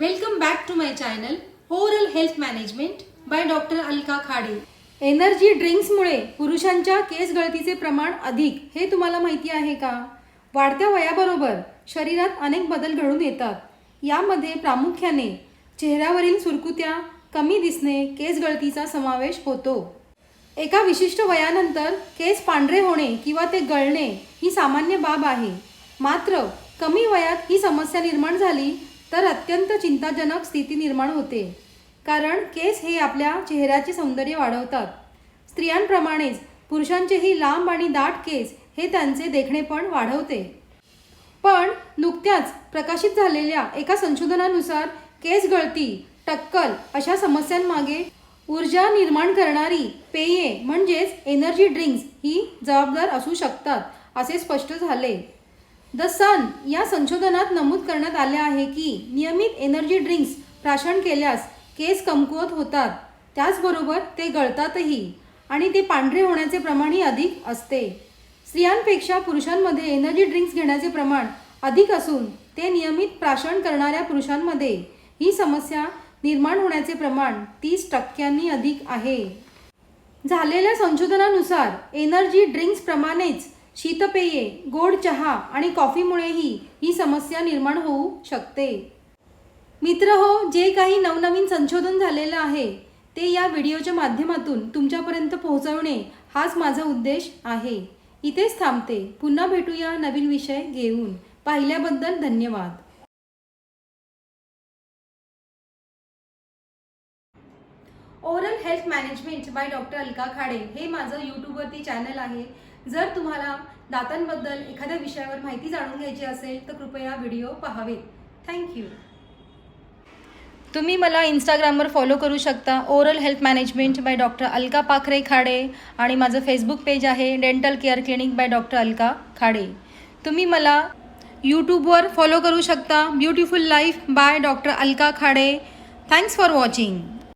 Welcome back to my channel oral health management by doctor Alka Khade energy ड्रिंक्समुळे पुरुषांच्या केस गळतीचे प्रमाण अधिक हे तुम्हाला माहिती आहे का? वाढत्या वयाबरोबर शरीरात अनेक बदल घडून येतात. यामध्ये प्रामुख्याने चेहऱ्यावरील सुरकुत्या कमी दिसणे केस गळतीचा समावेश होतो. एका विशिष्ट वयानंतर केस पांढरे होणे किंवा ते गळणे ही सामान्य बाब आहे. मात्र कमी वयात ही समस्या निर्माण झाली तर अत्यंत चिंताजनक स्थिती निर्माण होते. कारण केस हे आपल्या चेहऱ्याचे सौंदर्य वाढवतात. स्त्रियांप्रमाणेच पुरुषांचेही लांब आणि दाट केस हे त्यांचे देखणेपण वाढवते. पण नुकत्याच प्रकाशित झालेल्या एका संशोधनानुसार केस गळती टक्कल अशा समस्यांमागे ऊर्जा निर्माण करणारी पेये म्हणजेच एनर्जी ड्रिंक्स ही जबाबदार असू शकतात असे स्पष्ट झाले. द सन या संशोधनात नमूद करण्यात आले आहे की नियमित एनर्जी ड्रिंक्स प्राशन केल्यास केस कमकुवत होतात. त्याचबरोबर ते गळतातही आणि ते पांढरे होण्याचे प्रमाणही अधिक असते. स्त्रियांपेक्षा पुरुषांमध्ये एनर्जी ड्रिंक्स घेण्याचे प्रमाण अधिक असून ते नियमित प्राशन करणाऱ्या पुरुषांमध्ये ही समस्या निर्माण होण्याचे प्रमाण तीस टक्क्यांनी अधिक आहे. झालेल्या संशोधनानुसार एनर्जी ड्रिंक्सप्रमाणेच शीतपेये गोड चहा आणि कॉफीमुळेही ही समस्या निर्माण होऊ शकते. मित्र हो जे काही नवनवीन संशोधन झालेलं आहे ते या व्हिडिओच्या माध्यमातून तुमच्यापर्यंत पोहोचवणे हाच माझा उद्देश आहे. इथेच थांबते. पुन्हा भेटूया नवीन विषय घेऊन. पाहिल्याबद्दल धन्यवाद. Oral health management by doctor Alka Khade हे माझं यूट्यूबवरती चॅनल आहे. जर तुम्हाला दातांबद्दल एखाद्या विषयावर माहिती जाणून घ्यायची असेल तर कृपया व्हिडिओ पहावे थँक्यू तुम्ही मला इंस्टाग्रामवर फॉलो करू शकता. Oral health management by doctor Alka Pakhare Khade आणि माझं फेसबुक पेज आहे dental care clinic by doctor Alka Khade. तुम्ही मला यूट्यूबवर फॉलो करू शकता. Beautiful life by doctor Alka Khade. Thanks for watching